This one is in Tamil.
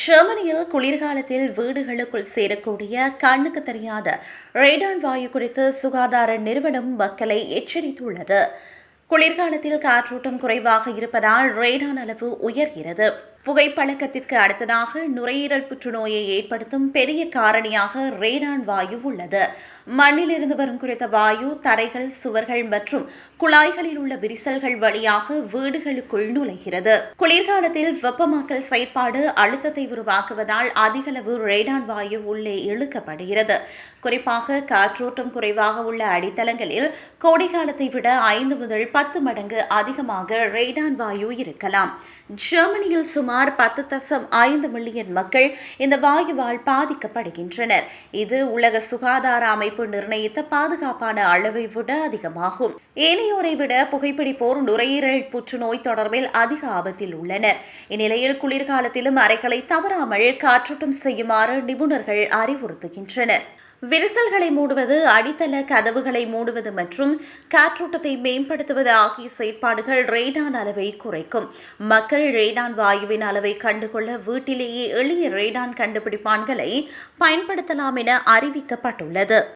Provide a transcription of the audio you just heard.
ஜெர்மனியில் குளிர்காலத்தில் வீடுகளுக்குள் சேரக்கூடிய கண்ணுக்கு தெரியாத ரேடான் வாயு குறித்து சுகாதார நிறுவனம் மக்களை எச்சரித்துள்ளது. குளிர்காலத்தில் காற்றோட்டம் குறைவாக இருப்பதால் ரேடான் அளவு உயர்கிறது. புகைப்பழக்கத்திற்கு அடுத்ததாக நுரையீரல் புற்றுநோயை ஏற்படுத்தும் பெரிய காரணியாக ரேடான் வாயு உள்ளது. மண்ணிலிருந்து வரும் குறித்த வாயு தரைகள் சுவர்கள் மற்றும் குழாய்களில் உள்ள விரிசல்கள் வழியாக வீடுகளுக்குள் நுழைகிறது. குளிர்காலத்தில் வெப்பமாக்கல் செயற்பாடு அழுத்தத்தை உருவாக்குவதால் அதிகளவு ரேடான் வாயு உள்ளே இழுக்கப்படுகிறது. குறிப்பாக காற்றோட்டம் குறைவாக உள்ள அடித்தளங்களில் கோடைகாலத்தை விட ஐந்து முதல் பத்து மடங்கு அதிகமாக ரெய்டான் வாயு இருக்கலாம். ஜெர்மனியில் சுமார் பத்து தசம் ஐந்து மில்லியன் மக்கள் இந்த வாயுவால் பாதிக்கப்படுகின்றனர். இது உலக சுகாதார அமைப்பு நிர்ணயித்த பாதுகாப்பான அளவை விட அதிகமாகும். ஏனையோரை விட புகைப்பிடிப்போர் நுரையீரல் புற்றுநோய் தொடர்பில் அதிக ஆபத்தில் உள்ளனர். இந்நிலையில் குளிர்காலத்திலும் அறைகளை தவறாமல் காற்றோட்டம் செய்யுமாறு நிபுணர்கள் அறிவுறுத்துகின்றனர். விரிசல்களை மூடுவது அடித்தள கதவுகளை மூடுவது மற்றும் காற்றோட்டத்தை மேம்படுத்துவது ஆகிய செயற்பாடுகள் ரேடான் அளவை குறைக்கும். மக்கள் ரேடான் வாயுவின் அளவை கண்டுகொள்ள வீட்டிலேயே எளிய ரேடான் கண்டுபிடிப்பான்களை பயன்படுத்தலாம் என அறிவிக்கப்பட்டுள்ளது.